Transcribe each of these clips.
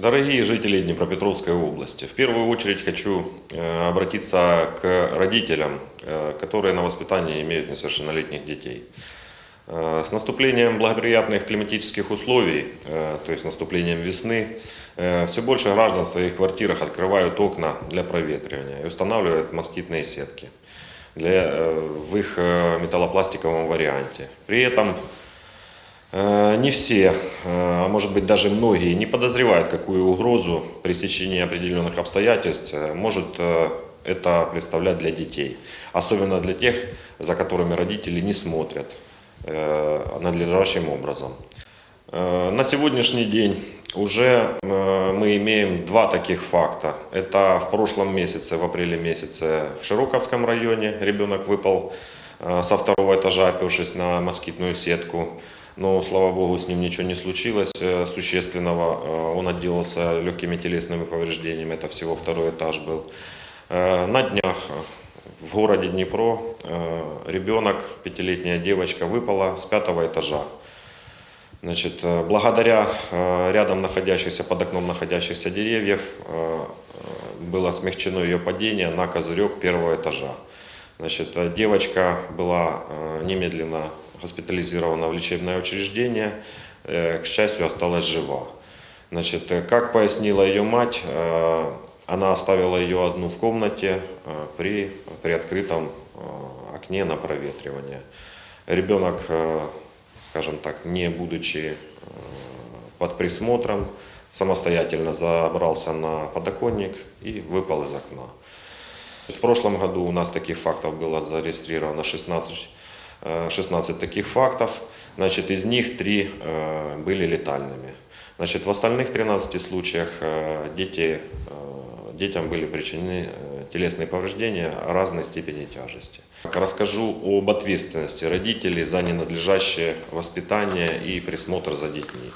Дорогие жители Днепропетровской области, в первую очередь хочу э, обратиться к родителям, э, которые на воспитании имеют несовершеннолетних детей. Э, С наступлением благоприятных климатических условий, то есть наступлением весны, все больше граждан в своих квартирах открывают окна для проветривания и устанавливают москитные сетки для, в их металлопластиковом варианте. При этом Не все, а может быть даже многие, не подозревают, какую угрозу при стечении определенных обстоятельств может это представлять для детей. Особенно для тех, за которыми родители не смотрят э, надлежащим образом. Э, На сегодняшний день уже э, мы имеем два таких факта. Это в прошлом месяце, в апреле месяце в Широковском районе ребенок выпал со второго этажа, опершись на москитную сетку. Но, слава богу, с ним ничего не случилось э, существенного. Э, Он отделался легкими телесными повреждениями, это всего второй этаж был. Э, На днях в городе Днепро ребенок, пятилетняя девочка, выпала с пятого этажа. Значит, благодаря рядом находящихся, под окном находящихся деревьев было смягчено ее падение на козырек первого этажа. Значит, девочка была немедленно госпитализирована в лечебное учреждение, э, к счастью, осталась жива. Значит, э, как пояснила ее мать, э, она оставила ее одну в комнате при, при открытом окне на проветривание. Ребенок, скажем так, не будучи под присмотром, самостоятельно забрался на подоконник и выпал из окна. В прошлом году у нас таких фактов было зарегистрировано 16, э, 16 таких фактов. Значит, из них 3 э, были летальными. Значит, в остальных 13 случаях э, дети, э, детям были причинены э, телесные повреждения разной степени тяжести. Расскажу об ответственности родителей за ненадлежащее воспитание и присмотр за детьми.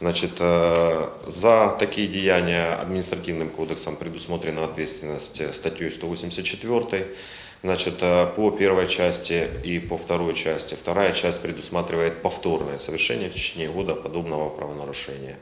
Значит, э, за такие деяния административным кодексом предусмотрена ответственность э, статьей 184. Значит, э, по первой части и по второй части. Вторая часть предусматривает повторное совершение в течение года подобного правонарушения.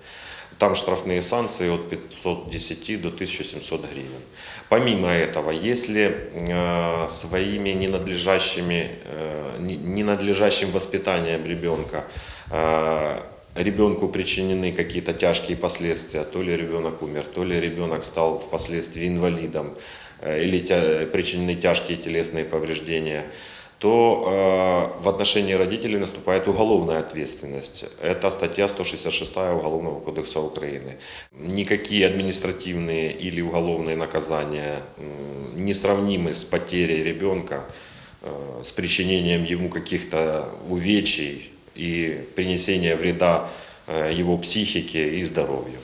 Там штрафные санкции от 510 до 1700 гривен. Помимо этого, если э, своими ненадлежащими, э, не- ненадлежащим воспитанием ребенка э, ребенку причинены какие-то тяжкие последствия, то ли ребенок умер, то ли ребенок стал впоследствии инвалидом, э, или причинены тяжкие телесные повреждения, то э, в отношении родителей наступает уголовная ответственность. Это статья 166 Уголовного кодекса Украины. Никакие административные или уголовные наказания м, не сравнимы с потерей ребенка, э, с причинением ему каких-то увечий и принесения вреда э, его психике и здоровью.